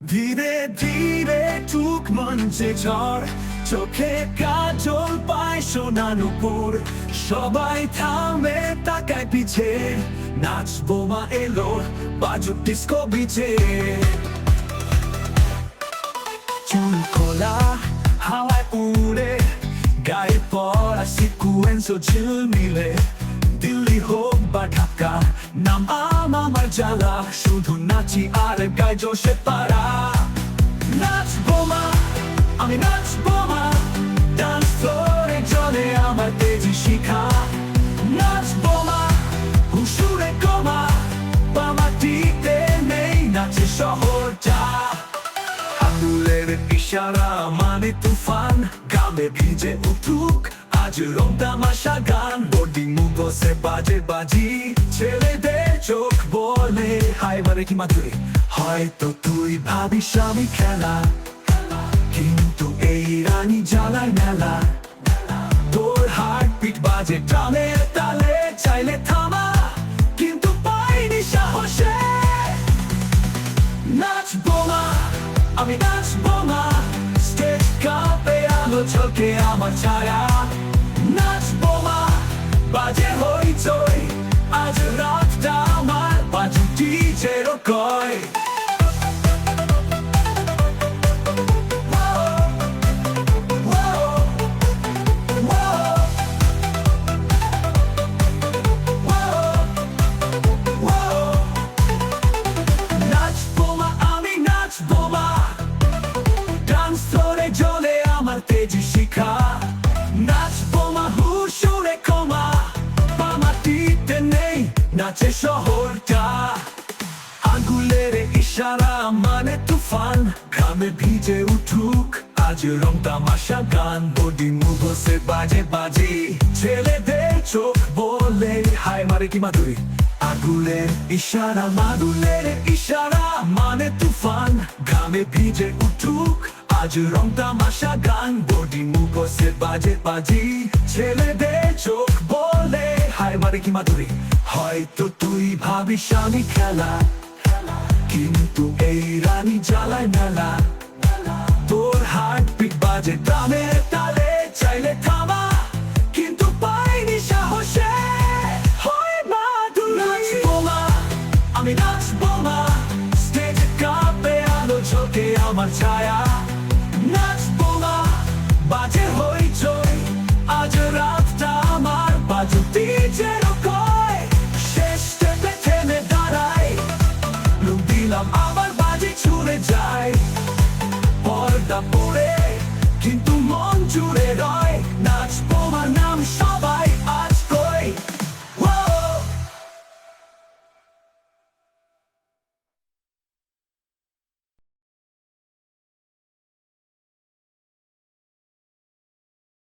ধীরে ধীরে টুক মঞ্চে ঝড়, চোখে কাজল পায় সোনানুপুর সবাই থামে তাকায় পিছে, নাচ বোমা এলো, বাজুক ডিস্কো বিচে। চুল খোলা, হাওয়ায় উড়ে, গায়ে পড়া সিকুয়েন্স ঝিলমিলে দিল্লি হোক বা ঢাকা, নাম আম আমার জ্বালা নাচি আর গায়ে জোশে পারা নাচ বোমা আমি নাচ বোমা ডান্স ফ্লোরে জলে আমার তেজি শিখা। নাচ বোমা হুসুরে কমা। বামাটিতে নেই, নাচে শহরটা আঙুলের ইশারা মানে তুফান গামে ভিজে উঠুক আজ রং গান। বোর্ডিং মুখোশে বাজে বাজি। ছেলেদের চোখ বলে হাই মারে কি মাধুরী। হয়তো তুই ভাবিস আমি খেলা। কিন্তু এই রানী জ্বালায় মেলা। তোর হার্ট পিট বাজে ট্রামের তালে, চাইলে থামা। কিন্তু পাইনি সাহসে। নাচবো না আমি নাচবো না স্টেজ কাপে আলো চোখে আমার ছায়া। বাজে হইচই, আজ রাতটা আমার বাজু ডিজের কয়। নাচবো মা, আমি নাচবো মা। ডান্স ফ্লোরে জ্বলে আমার তেজি নাচে শহরটা, আঙ্গুলের ইশারা মানে তুফান। গ্রামে ভিজে উঠুক, আজ রং তামাশা গান। বডি মুভসে বাজে বাজি, ছেলেদের চোখ বলে। হাই মারে কি মাধুরী। আগুলের ইশারা, মাদুলের ইশারা মানে তুফান। গ্রামে ভিজে উঠুক, আজ রং তামাশা গান। বডি মুখোশে বাজে বাজি, ছেলেদের চোখ বলে। হাই মারে কি মাধুরী হয়তো তুই ভাবিস আমি খেলা। কিন্তু এই রানী জ্বালায় মেলা। তোর হার্ট বাজে দামের তালে চাইলে থামা। কিন্তু সাহসে। হয় মাধুরী নাচবো মা আমি নাচবো মা স্টেজে কাঁপে আলো আমার ছায়া। পর্দা পরে কিন্তু মন জুড়ে রয় নাচ তোমার নাম সবাই আর